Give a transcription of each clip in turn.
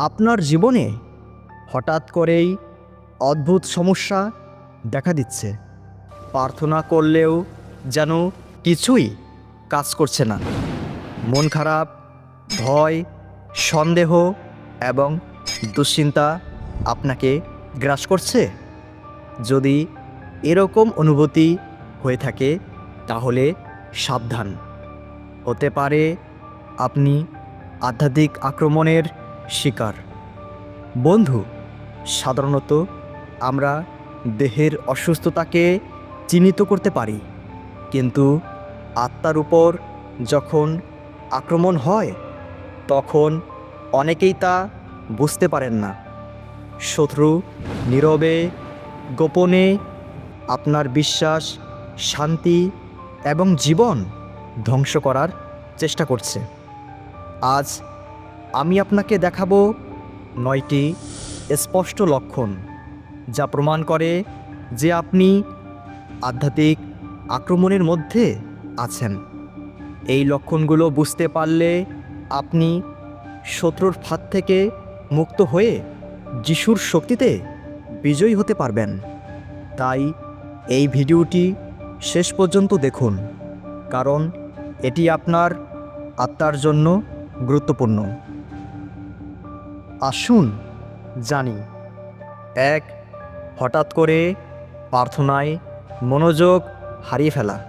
আপনার জীবনে হঠাৎ করেই অদ্ভুত সমস্যা দেখা দিচ্ছে। প্রার্থনা করলেও যেন কিছুই কাজ করছে না। মন খারাপ, ভয়, সন্দেহ এবং দুশ্চিন্তা আপনাকে গ্রাস করছে? যদি এরকম অনুভূতি হয়ে থাকে, তাহলে সাবধান। হতে পারে আপনি আধ্যাত্মিক আক্রমণের শিকার। বন্ধু, সাধারণত আমরা দেহের অসুস্থতাকে চিহ্নিত করতে পারি, কিন্তু আত্মার উপর যখন আক্রমণ হয়, তখন অনেকেই তা বুঝতে পারেন না। শত্রু নীরবে গোপনে আপনার বিশ্বাস, শান্তি এবং জীবন ধ্বংস করার চেষ্টা করছে। আজ আমি আপনাকে দেখাবো নয়টি স্পষ্ট লক্ষণ যা প্রমাণ করে যে আপনি আধ্যাত্মিক আক্রমণের মধ্যে আছেন। এই লক্ষণগুলো বুঝতে পারলে আপনি শত্রুর ফাঁদ থেকে মুক্ত হয়ে যিশুর শক্তিতে বিজয়ী হতে পারবেন। তাই এই ভিডিওটি শেষ পর্যন্ত দেখুন, কারণ এটি আপনার আত্মার জন্য গুরুত্বপূর্ণ। আসুন জানি। এক, হঠাৎ করে প্রার্থনায় মনোযোগ হারিয়ে ফেলা।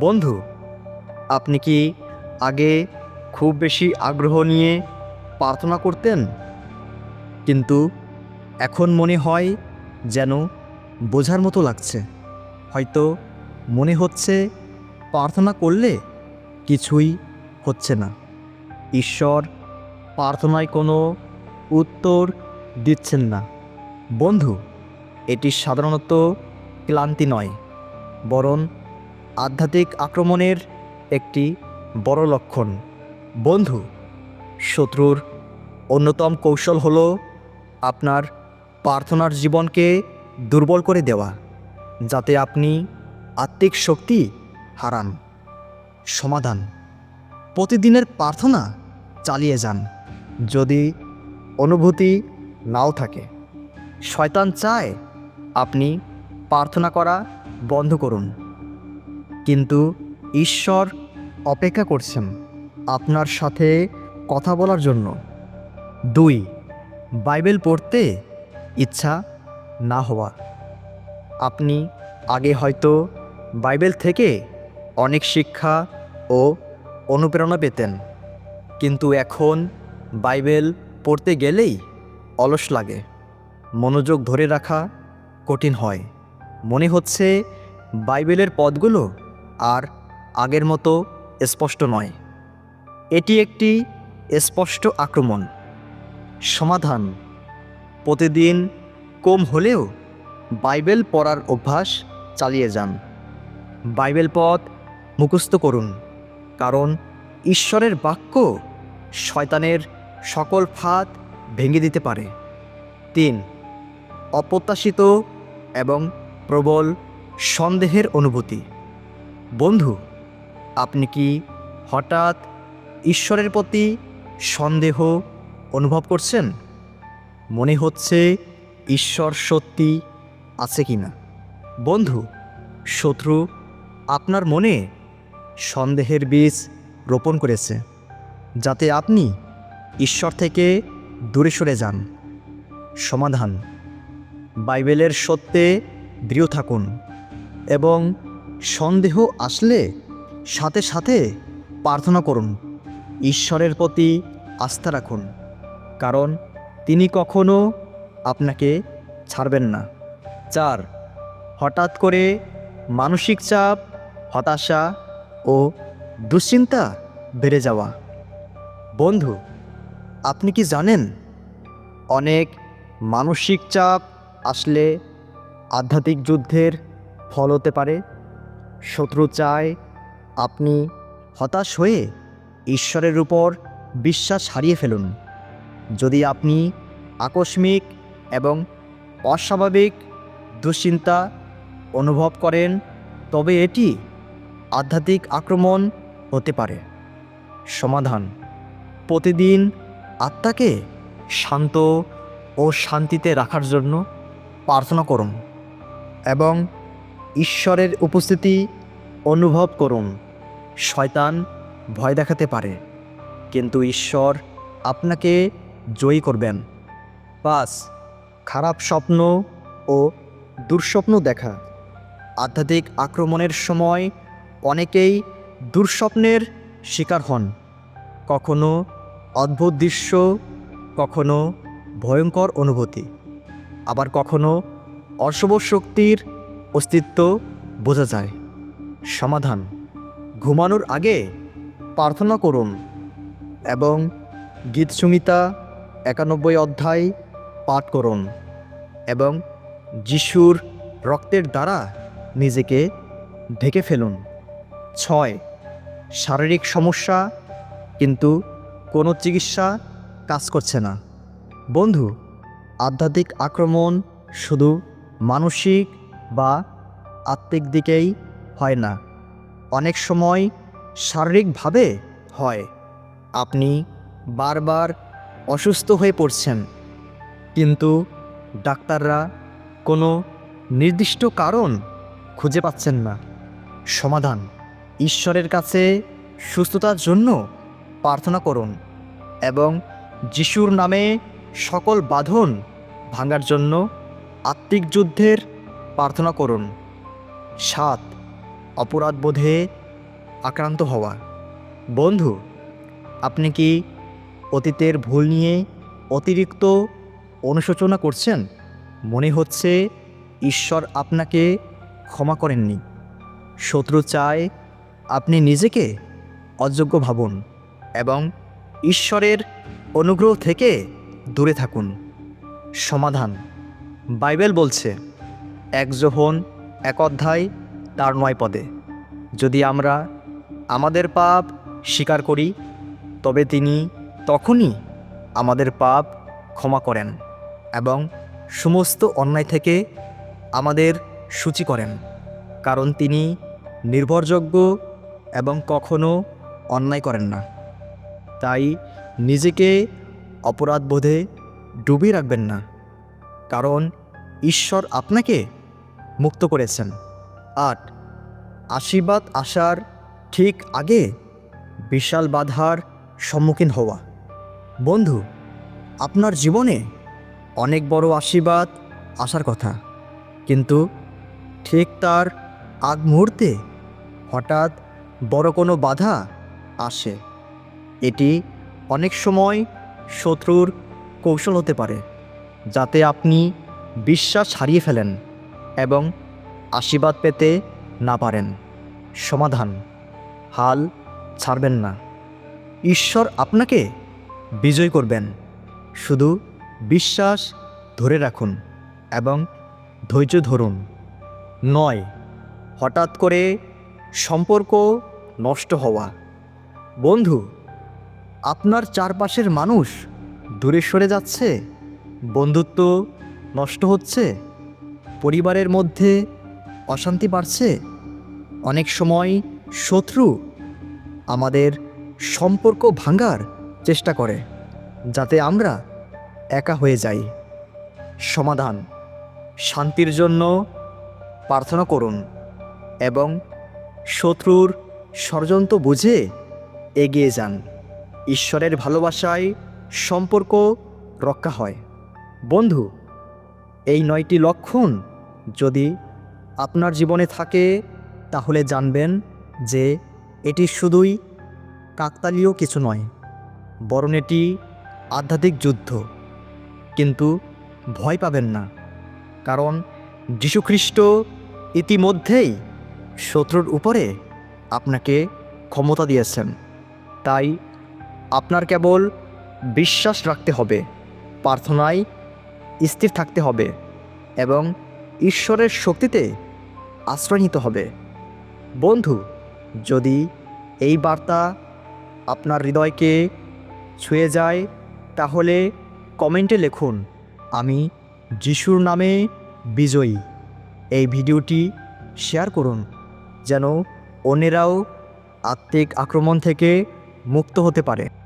বন্ধু, আপনি কি আগে খুব বেশি আগ্রহ নিয়ে প্রার্থনা করতেন? কিন্তু এখন মনে হয় যেন বোঝার মতো লাগছে। হয়তো মনে হচ্ছে প্রার্থনা করলে কিছুই হচ্ছে না। ঈশ্বর, প্রার্থনায় কোনো উত্তর দিচ্ছেন না। বন্ধু, এটি সাধারণত ক্লান্তি নয়, বরং আধ্যাত্মিক আক্রমণের একটি বড় লক্ষণ। বন্ধু, শত্রুর অন্যতম কৌশল হল আপনার প্রার্থনার জীবনকে দুর্বল করে দেওয়া, যাতে আপনি আত্মিক শক্তি হারান। সমাধান। প্রতিদিনের প্রার্থনা চালিয়ে যান। যদি অনুভূতি নাও থাকে। শয়তান চায় আপনি প্রার্থনা করা বন্ধ করুন। কিন্তু ঈশ্বর অপেক্ষা করছেন আপনার সাথে কথা বলার জন্য। দুই, বাইবেল পড়তে ইচ্ছা না হওয়া। আপনি আগে হয়তো বাইবেল থেকে অনেক শিক্ষা ও অনুপ্রেরণা পেতেন। কিন্তু এখন বাইবেল পড়তে গেলেই অলস লাগে। মনোযোগ ধরে রাখা কঠিন হয়। মনে হচ্ছে বাইবেলের পদগুলো আর আগের মতো স্পষ্ট নয়। এটি একটি স্পষ্ট আক্রমণ। সমাধান। প্রতিদিন কম হলেও বাইবেল পড়ার অভ্যাস চালিয়ে যান। বাইবেল পথ মুখস্থ করুন। কারণ ঈশ্বরের বাক্য শয়তানের সকল ফাঁদ ভেঙে দিতে পারে। তিন, অপ্রত্যাশিত এবং প্রবল সন্দেহের অনুভূতি। বন্ধু, আপনি কি হঠাৎ ঈশ্বরের প্রতি সন্দেহ অনুভব করছেন? মনে হচ্ছে ঈশ্বর সত্যি আছে কি না বন্ধু, শত্রু আপনার মনে সন্দেহের বীজ রোপণ করেছে, যাতে আপনি ঈশ্বর থেকে দূরে সরে যান। সমাধান। বাইবেলের সত্যে দৃঢ় থাকুন এবং সন্দেহ আসলে সাথে সাথে প্রার্থনা করুন। ঈশ্বরের প্রতি আস্থা রাখুন, কারণ তিনি কখনো আপনাকে ছাড়বেন না। চার, হঠাৎ করে মানসিক চাপ, হতাশা ও দুশ্চিন্তা বেড়ে যাওয়া। বন্ধু আপনি কি জানেন? অনেক মানসিক চাপ আসলে আধ্যাত্মিক যুদ্ধের ফল হতে পারে। শত্রু চায় আপনি হতাশ হয়ে ঈশ্বরের উপর বিশ্বাস হারিয়ে ফেলুন। যদি আপনি আকস্মিক এবং অস্বাভাবিক দুশ্চিন্তা অনুভব করেন, তবে এটি আধ্যাত্মিক আক্রমণ হতে পারে। সমাধান, প্রতিদিন আত্মাকে শান্ত ও শান্তিতে রাখার জন্য প্রার্থনা করুন এবং ঈশ্বরের উপস্থিতি অনুভব করুন। শয়তান ভয় দেখাতে পারে, কিন্তু ঈশ্বর আপনাকে জয়ী করবেন। পাঁচ, খারাপ স্বপ্ন ও দুঃস্বপ্ন দেখা। আধ্যাত্মিক আক্রমণের সময় অনেকেই দুঃস্বপ্নের শিকার হন। কখনো অদ্ভুত দৃশ্য, কখনো ভয়ঙ্কর অনুভূতি, আবার কখনো অশুভ শক্তির অস্তিত্ব বোঝা যায়। সমাধান, ঘুমানোর আগে প্রার্থনা করুন এবং গীত সুমিতা একানব্বই অধ্যায় পাঠ করুন এবং যিশুর রক্তের দ্বারা নিজেকে ঢেকে ফেলুন। ছয়, শারীরিক সমস্যা, কিন্তু কোনো চিকিৎসা কাজ করছে না। বন্ধু, আধ্যাত্মিক আক্রমণ শুধু মানসিক বা আত্মিক দিকেই হয় না, অনেক সময় শারীরিকভাবে হয়। আপনি বারবার অসুস্থ হয়ে পড়ছেন, কিন্তু ডাক্তাররা কোনো নির্দিষ্ট কারণ খুঁজে পাচ্ছেন না। সমাধান, ঈশ্বরের কাছে সুস্থতার জন্য প্রার্থনা করুন এবং যিশুর নামে সকল বাঁধন ভাঙার জন্য আত্মিক যুদ্ধের প্রার্থনা করুন। সাত অপরাধবোধে আক্রান্ত হওয়া। বন্ধু, আপনি কি অতীতের ভুল নিয়ে অতিরিক্ত অনুশোচনা করছেন? মনে হচ্ছে ঈশ্বর আপনাকে ক্ষমা করেননি। শত্রু চায় আপনি নিজেকে অযোগ্য ভাবুন। এবং ঈশ্বরের অনুগ্রহ থেকে দূরে থাকুন। সমাধান। বাইবেল বলছে, এক যোহন এক অধ্যায়, তার নয় পদে। যদি আমরা আমাদের পাপ স্বীকার করি, তবে তিনি তখনই আমাদের পাপ ক্ষমা করেন এবং সমস্ত অন্যায় থেকে আমাদের সূচি করেন, কারণ তিনি নির্ভরযোগ্য এবং কখনো অন্যায় করেন না। তাই নিজেকে অপরাধবোধে ডুবিয়ে রাখবেন না। কারণ ঈশ্বর আপনাকে মুক্ত করেছেন। আট, আশীর্বাদ আসার ঠিক আগে বিশাল বাধার সম্মুখীন হওয়া। বন্ধু, আপনার জীবনে অনেক বড় আশীর্বাদ আসার কথা। কিন্তু ঠিক তার আগ মুহূর্তে হঠাৎ বড় কোনো বাধা আসে। এটি অনেক সময় শত্রুর কৌশল হতে পারে, যাতে আপনি বিশ্বাস হারিয়ে ফেলেন এবং আশীর্বাদ পেতে না পারেন। সমাধান, হাল ছাড়বেন না। ঈশ্বর আপনাকে বিজয় করবেন। শুধু বিশ্বাস ধরে রাখুন এবং ধৈর্য ধরুন। নয়, হঠাৎ করে সম্পর্ক নষ্ট হওয়া। বন্ধু আপনার চারপাশের মানুষ দূরে সরে যাচ্ছে, বন্ধুত্ব নষ্ট হচ্ছে, পরিবারের মধ্যে অশান্তি বাড়ছে, অনেক সময় শত্রু আমাদের সম্পর্ক ভাঙার চেষ্টা করে, যাতে আমরা একা হয়ে যাই। সমাধান, শান্তির জন্য প্রার্থনা করুন এবং শত্রুর ষড়যন্ত্র বুঝে এগিয়ে যান। ঈশ্বরের ভালোবাসায় সম্পর্ক রক্ষা হয়। বন্ধু, এই নয়টি লক্ষণ যদি আপনার জীবনে থাকে, তাহলে জানবেন যে এটি শুধুই কাকতালীয় কিছু নয়, বরং এটি আধ্যাত্মিক যুদ্ধ। কিন্তু ভয় পাবেন না, কারণ যীশুখ্রিস্ট ইতিমধ্যেই শত্রুর উপরে আপনাকে ক্ষমতা দিয়েছেন। তাই আপনার কেবল বিশ্বাস রাখতে হবে, প্রার্থনায় স্থির থাকতে হবে এবং ঈশ্বরের শক্তিতে আশ্রয় নিতে হবে। বন্ধু, যদি এই বার্তা আপনার হৃদয়কে ছুঁয়ে যায়, তাহলে কমেন্টে লিখুন, আমি যিশুর নামে বিজয়ী। এই ভিডিওটি শেয়ার করুন, যেন অন্যেরাও আত্মিক আক্রমণ থেকে মুক্ত হতে পারে।